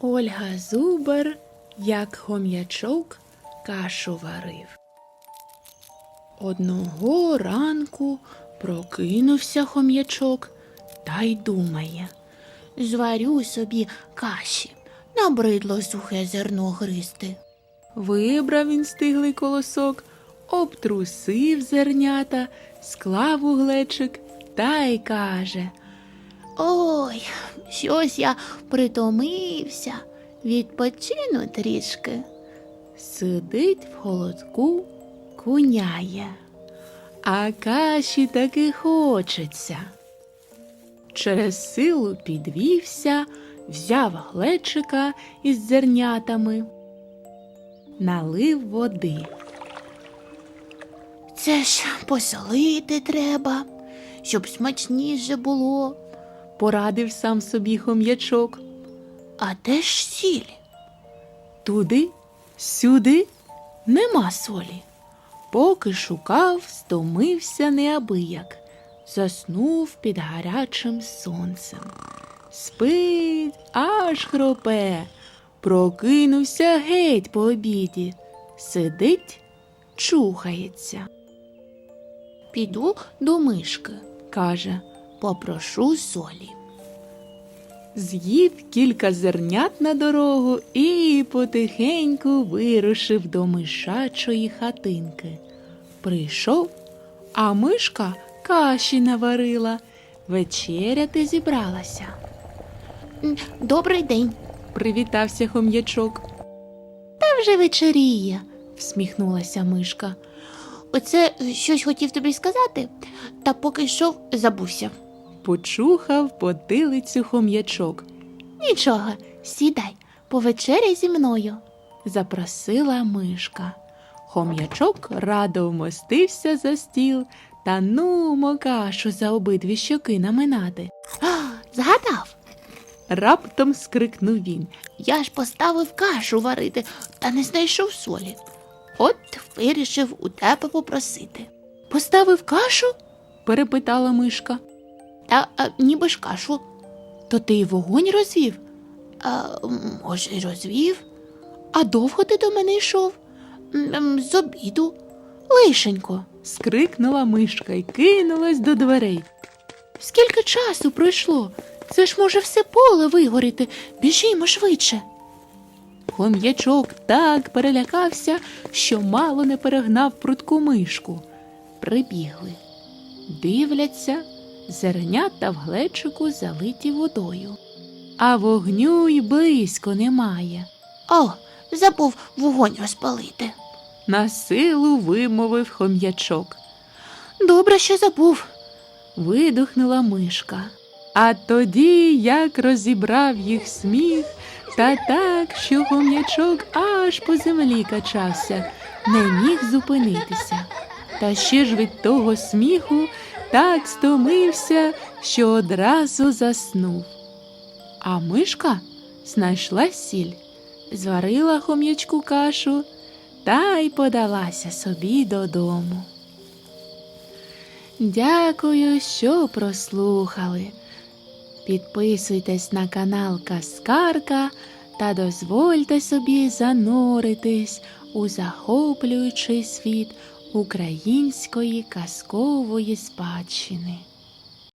Ольга Зубер, як хом'ячок, кашу варив. Одного ранку прокинувся хом'ячок та й думає. Зварю собі каші, набридло сухе зерно гризти. Вибрав він стиглий колосок, обтрусив зернята, склав у глечик та й каже. Ой, щось я притомився, відпочину трішки. Сидить в холодку, куняє, а каші таки хочеться. Через силу підвівся, взяв глечика із зернятами, налив води. Це ж посолити треба, щоб смачніше було. Порадив сам собі хом'ячок. А де ж сіль? Туди, сюди нема солі. Поки шукав, стомився неабияк, заснув під гарячим сонцем. Спить, аж хропе, прокинувся геть по обіді, сидить, чухається, Піду до мишки, каже, попрошу солі. з'їв кілька зернят на дорогу і потихеньку вирушив до мишачої хатинки. Прийшов, а мишка каші наварила, вечеряти зібралася. Добрий день. Привітався хом'ячок, Та вже вечеріє. всміхнулася мишка. Оце щось хотів тобі сказати, та поки йшов, забувся. Почухав потилицю хом'ячок, Нічого, сідай, повечеряй зі мною. запросила мишка. Хом'ячок радо вмостився за стіл та нумо кашу за обидві щоки наминати. А, згадав, Раптом скрикнув він. я ж поставив кашу варити та не знайшов солі. От вирішив у тебе попросити. Поставив кашу? перепитала мишка. Та а, ніби ж кашу, То ти й вогонь розвів? а, може, й розвів, А довго ти до мене йшов? З обіду. Лишенько. скрикнула мишка і кинулась до дверей. Скільки часу пройшло? Це ж може все поле вигоріти. Біжімо швидше. Хом'ячок так перелякався, що мало не перегнав прутку мишку. Прибігли. Дивляться, зернята в глечику залиті водою. А вогню й близько немає. О, забув вогонь розпалити. На силу вимовив хом'ячок. Добре, що забув. видохнула мишка. А тоді як розібрав їх сміх, та так, що хом'ячок аж по землі качався, не міг зупинитися. Та ще ж від того сміху так стомився, що одразу заснув. А мишка знайшла сіль, зварила хом'ячку кашу та й подалася собі додому. Дякую, що прослухали. Підписуйтесь на канал Каскарка та дозвольте собі зануритись у захоплюючий світ української казкової спадщини.